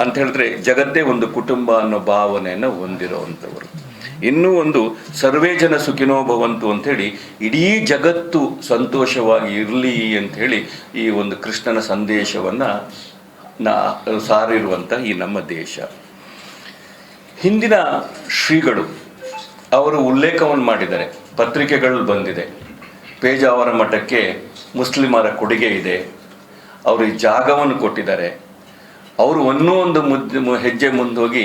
ಅಂತ ಹೇಳಿದ್ರೆ ಜಗತ್ತೇ ಒಂದು ಕುಟುಂಬ ಅನ್ನೋ ಭಾವನೆಯನ್ನು ಹೊಂದಿರುವಂಥವರು. ಇನ್ನೂ ಒಂದು ಸರ್ವೇ ಜನ ಸುಖಿನೋ ಭವಂತು ಅಂಥೇಳಿ ಇಡೀ ಜಗತ್ತು ಸಂತೋಷವಾಗಿ ಇರಲಿ ಅಂಥೇಳಿ ಈ ಒಂದು ಕೃಷ್ಣನ ಸಂದೇಶವನ್ನು ನಾ ಸಾರಿರುವಂಥ ಈ ನಮ್ಮ ದೇಶ. ಹಿಂದಿನ ಶ್ರೀಗಳು ಅವರು ಉಲ್ಲೇಖವನ್ನು ಮಾಡಿದ್ದಾರೆ. ಪತ್ರಿಕೆಗಳು ಬಂದಿದೆ. ಪೇಜಾವರ ಮಠಕ್ಕೆ ಮುಸ್ಲಿಮರ ಕೊಡುಗೆ ಇದೆ. ಅವರು ಈ ಜಾಗವನ್ನು ಕೊಟ್ಟಿದ್ದಾರೆ. ಅವರು ಒಂದೂ ಒಂದು ಮುದ್ದೆ ಹೆಜ್ಜೆ ಮುಂದೋಗಿ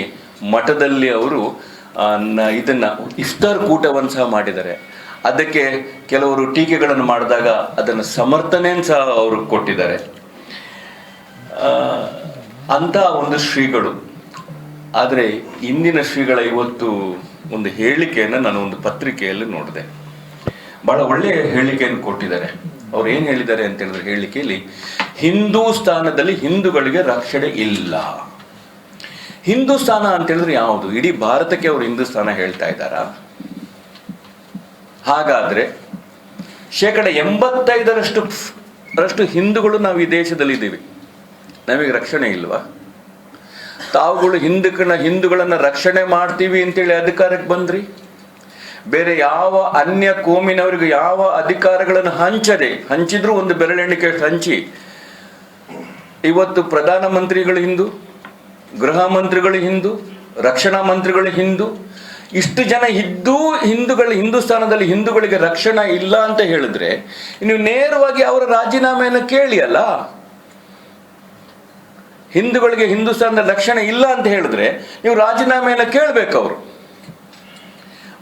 ಮಠದಲ್ಲಿ ಅವರು ಇದನ್ನ ಇಫ್ತಾರ್ ಕೂಟವನ್ನು ಸಹ ಮಾಡಿದ್ದಾರೆ. ಅದಕ್ಕೆ ಕೆಲವರು ಟೀಕೆಗಳನ್ನು ಮಾಡಿದಾಗ ಅದನ್ನು ಸಮರ್ಥನೆಯನ್ನು ಸಹ ಅವರು ಕೊಟ್ಟಿದ್ದಾರೆ. ಅಂತ ಒಂದು ಶ್ರೀಗಳು. ಆದರೆ ಇಂದಿನ ಶ್ರೀಗಳ ಇವತ್ತು ಒಂದು ಹೇಳಿಕೆಯನ್ನು ನಾನು ಒಂದು ಪತ್ರಿಕೆಯಲ್ಲಿ ನೋಡಿದೆ. ಬಹಳ ಒಳ್ಳೆಯ ಹೇಳಿಕೆಯನ್ನು ಕೊಟ್ಟಿದ್ದಾರೆ. ಅವ್ರು ಏನು ಹೇಳಿದ್ದಾರೆ ಅಂತ ಹೇಳಿದ್ರೆ ಹೇಳಿಕೆಯಲ್ಲಿ ಹಿಂದೂಸ್ತಾನದಲ್ಲಿ ಹಿಂದೂಗಳಿಗೆ ರಕ್ಷಣೆ ಇಲ್ಲ. ಹಿಂದೂಸ್ತಾನ ಅಂತ ಹೇಳಿದ್ರೆ ಯಾವುದು? ಇಡೀ ಭಾರತಕ್ಕೆ ಅವರು ಹಿಂದೂಸ್ತಾನ ಹೇಳ್ತಾ ಇದ್ದಾರಾ? ಹಾಗಾದ್ರೆ ಶೇಕಡ ಎಂಬತ್ತೈದರಷ್ಟು ರಷ್ಟು ಹಿಂದೂಗಳು ನಾವು ಈ ದೇಶದಲ್ಲಿ ಇದ್ದೀವಿ ನಮಗೆ ರಕ್ಷಣೆ ಇಲ್ವಾ? ತಾವುಗಳು ಹಿಂದೂಕನ ಹಿಂದೂಗಳನ್ನ ರಕ್ಷಣೆ ಮಾಡ್ತೀವಿ ಅಂತೇಳಿ ಅಧಿಕಾರಕ್ಕೆ ಬಂದ್ರಿ? ಬೇರೆ ಯಾವ ಅನ್ಯ ಕೋಮಿನವರಿಗೆ ಯಾವ ಅಧಿಕಾರಗಳನ್ನು ಹಂಚದೆ, ಹಂಚಿದ್ರು ಒಂದು ಬೆರಳೆಣಿಕೆ ಹಂಚಿ. ಇವತ್ತು ಪ್ರಧಾನಮಂತ್ರಿಗಳು ಹಿಂದೂ, ಗೃಹ ಮಂತ್ರಿಗಳು ಹಿಂದೂ, ರಕ್ಷಣಾ ಮಂತ್ರಿಗಳು ಹಿಂದೂ, ಇಷ್ಟು ಜನ ಇದ್ದೂ ಹಿಂದೂಗಳು ಹಿಂದೂಸ್ತಾನದಲ್ಲಿ ಹಿಂದೂಗಳಿಗೆ ರಕ್ಷಣಾ ಇಲ್ಲ ಅಂತ ಹೇಳಿದ್ರೆ, ನೀವು ನೇರವಾಗಿ ಅವರ ರಾಜೀನಾಮೆಯನ್ನು ಕೇಳಿ ಅಲ್ಲ? ಹಿಂದೂಗಳಿಗೆ ಹಿಂದೂಸ್ತಾನದ ರಕ್ಷಣೆ ಇಲ್ಲ ಅಂತ ಹೇಳಿದ್ರೆ, ನೀವು ರಾಜೀನಾಮೆಯನ್ನು ಕೇಳಬೇಕು ಅವರು.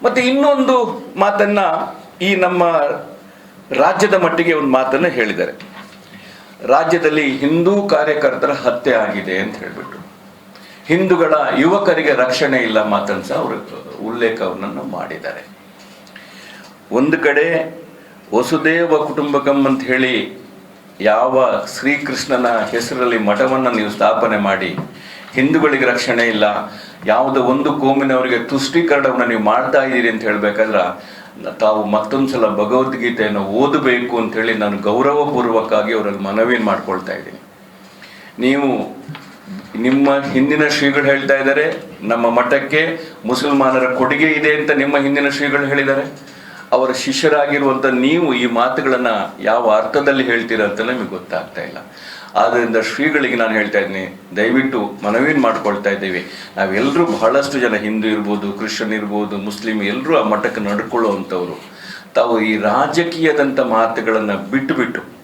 ಮತ್ತೆ ಇನ್ನೊಂದು ಮಾತನ್ನ ಈ ನಮ್ಮ ರಾಜ್ಯದ ಮಟ್ಟಿಗೆ ಒಂದು ಮಾತನ್ನ ಹೇಳಿದ್ದಾರೆ. ರಾಜ್ಯದಲ್ಲಿ ಹಿಂದೂ ಕಾರ್ಯಕರ್ತರ ಹತ್ಯೆ ಆಗಿದೆ ಅಂತ ಹೇಳ್ಬಿಟ್ಟು ಹಿಂದೂಗಳ ಯುವಕರಿಗೆ ರಕ್ಷಣೆ ಇಲ್ಲ ಮಾತನ್ನು ಸಹ ಅವರು ಉಲ್ಲೇಖವನ್ನು ಮಾಡಿದ್ದಾರೆ. ಒಂದು ಕಡೆ ವಸುದೇವ ಕುಟುಂಬಕಂ ಅಂತ ಹೇಳಿ ಯಾವ ಶ್ರೀಕೃಷ್ಣನ ಹೆಸರಲ್ಲಿ ಮಠವನ್ನು ನೀವು ಸ್ಥಾಪನೆ ಮಾಡಿ ಹಿಂದೂಗಳಿಗೆ ರಕ್ಷಣೆ ಇಲ್ಲ. ಯಾವುದೋ ಒಂದು ಕೋಮಿನವರಿಗೆ ತುಷ್ಟೀಕರಣವನ್ನು ನೀವು ಮಾಡ್ತಾ ಇದ್ದೀರಿ ಅಂತ ಹೇಳ್ಬೇಕಾದ್ರೆ, ತಾವು ಮತ್ತೊಂದು ಸಲ ಭಗವದ್ಗೀತೆಯನ್ನು ಓದಬೇಕು ಅಂತ ಹೇಳಿ ನಾನು ಗೌರವಪೂರ್ವಕವಾಗಿ ಅವರಲ್ಲಿ ಮನವಿ ಮಾಡ್ಕೊಳ್ತಾ ಇದ್ದೀನಿ. ನೀವು ನಿಮ್ಮ ಹಿಂದಿನ ಶ್ರೀಗಳು ಹೇಳ್ತಾ ಇದ್ದಾರೆ, ನಮ್ಮ ಮಠಕ್ಕೆ ಮುಸಲ್ಮಾನರ ಕೊಡುಗೆ ಇದೆ ಅಂತ ನಿಮ್ಮ ಹಿಂದಿನ ಶ್ರೀಗಳು ಹೇಳಿದ್ದಾರೆ. ಅವರ ಶಿಷ್ಯರಾಗಿರುವಂಥ ನೀವು ಈ ಮಾತುಗಳನ್ನು ಯಾವ ಅರ್ಥದಲ್ಲಿ ಹೇಳ್ತೀರ ಅಂತ ನಮಗೆ ಗೊತ್ತಾಗ್ತಾ ಇಲ್ಲ. ಆದ್ದರಿಂದ ಶ್ರೀಗಳಿಗೆ ನಾನು ಹೇಳ್ತಾ ಇದ್ದೀನಿ, ದಯವಿಟ್ಟು ಮನವಿನ ಮಾಡ್ಕೊಳ್ತಾ ಇದ್ದೀವಿ. ನಾವೆಲ್ಲರೂ ಬಹಳಷ್ಟು ಜನ ಹಿಂದೂ ಇರ್ಬೋದು, ಕ್ರಿಶ್ಚಿಯನ್ ಇರ್ಬೋದು, ಮುಸ್ಲಿಂ, ಎಲ್ಲರೂ ಆ ಮಠಕ್ಕೆ ನಡ್ಕೊಳ್ಳುವಂಥವ್ರು. ತಾವು ಈ ರಾಜಕೀಯದಂಥ ಮಾತುಗಳನ್ನು ಬಿಟ್ಟುಬಿಟ್ಟು ಬಿಟ್ಟು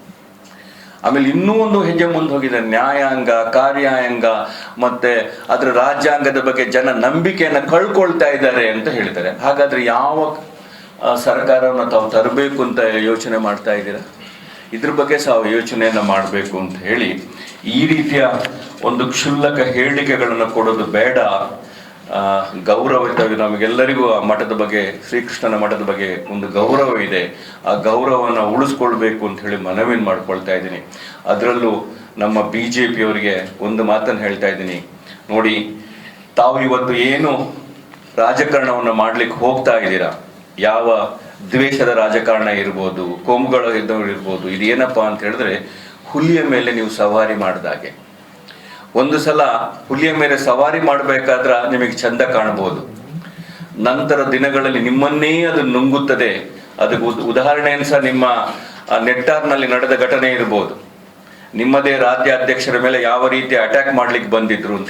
ಆಮೇಲೆ ಇನ್ನೂ ಒಂದು ಹೆಜ್ಜೆ ಮುಂದೆ ಹೋಗಿದೆ, ನ್ಯಾಯಾಂಗ, ಕಾರ್ಯಾಂಗ, ಮತ್ತೆ ಅದರ ರಾಜ್ಯಾಂಗದ ಬಗ್ಗೆ ಜನ ನಂಬಿಕೆಯನ್ನು ಕಳ್ಕೊಳ್ತಾ ಇದ್ದಾರೆ ಅಂತ ಹೇಳ್ತಾರೆ ಹಾಗಾದ್ರೆ ಯಾವ ಸರ್ಕಾರವನ್ನು ತಾವು ತರಬೇಕು ಅಂತ ಯೋಚನೆ ಮಾಡ್ತಾ ಇದ್ದೀರಾ? ಇದ್ರ ಬಗ್ಗೆ ಸಹ ಯೋಚನೆಯನ್ನು ಮಾಡಬೇಕು ಅಂತ ಹೇಳಿ ಈ ರೀತಿಯ ಒಂದು ಕ್ಷುಲ್ಲಕ ಹೇಳಿಕೆಗಳನ್ನು ಕೊಡೋದು ಬೇಡ. ಗೌರವ ಗೌರವಿತ ನಮಗೆಲ್ಲರಿಗೂ ಆ ಮಠದ ಬಗ್ಗೆ, ಶ್ರೀಕೃಷ್ಣನ ಮಠದ ಬಗ್ಗೆ ಒಂದು ಗೌರವ ಇದೆ. ಆ ಗೌರವವನ್ನು ಉಳಿಸ್ಕೊಳ್ಬೇಕು ಅಂತ ಹೇಳಿ ಮನವಿನ ಮಾಡ್ಕೊಳ್ತಾ ಇದ್ದೀನಿ. ಅದರಲ್ಲೂ ನಮ್ಮ ಬಿ ಜೆ ಪಿಯವರಿಗೆ ಒಂದು ಮಾತನ್ನು ಹೇಳ್ತಾ ಇದ್ದೀನಿ. ನೋಡಿ, ತಾವು ಇವತ್ತು ಏನು ರಾಜಕಾರಣವನ್ನು ಮಾಡ್ಲಿಕ್ಕೆ ಹೋಗ್ತಾ ಇದ್ದೀರಾ? ಯಾವ ದ್ವೇಷದ ರಾಜಕಾರಣ ಇರ್ಬೋದು ಕೊಂಬುಗಳು ಇದ್ದವ್ರು ಇರ್ಬೋದು ಏನಪ್ಪ ಅಂತ ಹೇಳಿದ್ರೆ ಹುಲಿಯ ಮೇಲೆ ನೀವು ಸವಾರಿ ಮಾಡಿದಾಗೆ ಒಂದು ಸಲ ಹುಲಿಯ ಮೇಲೆ ಸವಾರಿ ಮಾಡಬೇಕಾದ್ರೆ ನಿಮಗೆ ಚಂದ ಕಾಣಬಹುದು ನಂತರ ದಿನಗಳಲ್ಲಿ ನಿಮ್ಮನ್ನೇ ಅದು ನುಂಗುತ್ತದೆ. ಅದಕ್ಕೆ ಉದ್- ಉದಾಹರಣೆಯನ್ನು ಸಹ ನಿಮ್ಮ ನೆಟ್ಟಾರ್ನಲ್ಲಿ ನಡೆದ ಘಟನೆ ಇರ್ಬೋದು. ನಿಮ್ಮದೇ ರಾಜ್ಯಾಧ್ಯಕ್ಷರ ಮೇಲೆ ಯಾವ ರೀತಿ ಅಟ್ಯಾಕ್ ಮಾಡ್ಲಿಕ್ಕೆ ಬಂದಿದ್ರು ಅಂತ